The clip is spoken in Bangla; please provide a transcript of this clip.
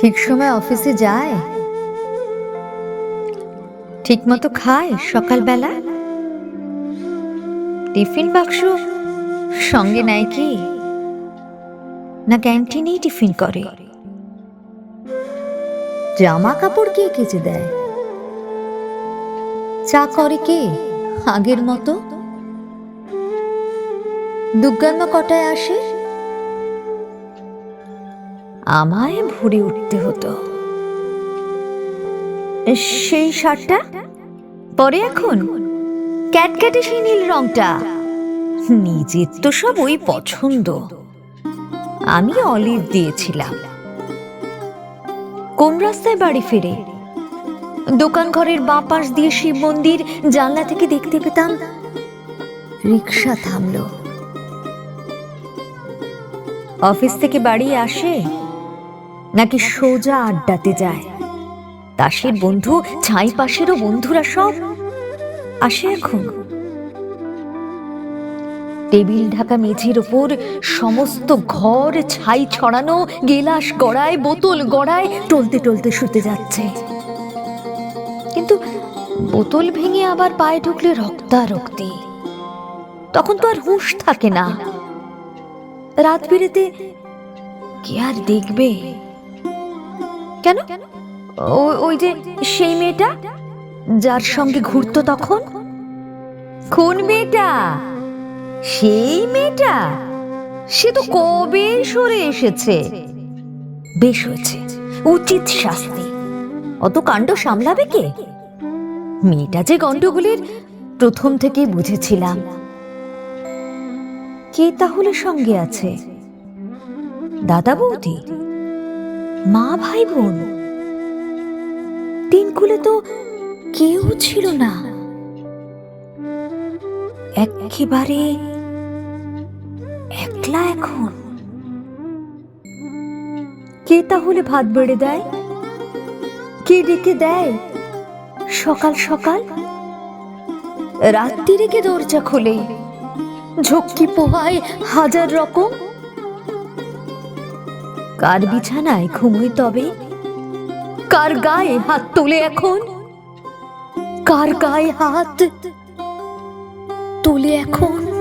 ঠিক সময় অফিসে যায়। ঠিক মতো খায় সকালবেলা। টিফিন বাক্স সঙ্গে নেয় কি? না ক্যান্টিনেই টিফিন করে। জামা কাপড় কে কেচে দেয়? চা করে কে আগের মতো? দুর্গান্মা কটায় আসে? আমায় ভরে উঠতে হতো। সেই শার্টটা? পরে এখন? ক্যাটক্যাটে সেই নীল রংটা। নিজের তো সব ওই পছন্দ। আমি অলিভ দিয়েছিলাম। কোন রাস্তায় বাড়ি ফিরে? দোকান ঘরের বাঁ পাশ দিয়ে শিব মন্দির, জানলা থেকে দেখতে পেতাম রিক্সা থামল। অফিস থেকে বাড়ি আসে নাকি সোজা আড্ডাতে যায়? তাসের বন্ধু, ছাই পাশেরও বন্ধুরা সব আসে এখন। টেবিল ঢাকা মেঝের ওপর সমস্ত ঘর ছাই ছড়ানো, গেলাস গড়ায়, বোতল গড়ায়, টলতে টলতে শুতে যাচ্ছে। কিন্তু বোতল ভেঙে আবার পায়ে ঢুকলে রক্তারক্তি। তখন তো আর হুঁশ থাকে না। রাত বিরেতে কে আর দেখবে? কেন? ওই যে সেই মেয়েটা যার সঙ্গে ঘুরতো তখন? কোন মেয়েটা? সেই মেয়েটা? সে তো কবে সরে এসেছে? বেশ হয়েছে, উচিত শাস্তি। অত কাণ্ড সামলাবে কে? মেয়েটা যে গন্ডগোলের প্রথম থেকে বুঝেছিলাম। কে তাহলে সঙ্গে আছে? দাদা বৌদি? মা ভাই বোন তিন কুলে তো কেউ ছিল না। একেবারে একলা এখন। কে তাহলে ভাত বেড়ে দেয়? কে ডেকে দেয়? সকাল সকাল রাত্রি রেখে দরজা খোলে। ঝক্কি পোহায় হাজার রকম কার বিছানায় ঘুমোই তবে? কার গায়ে হাত তোলে এখন? কার গায়ে হাত তোলে এখন?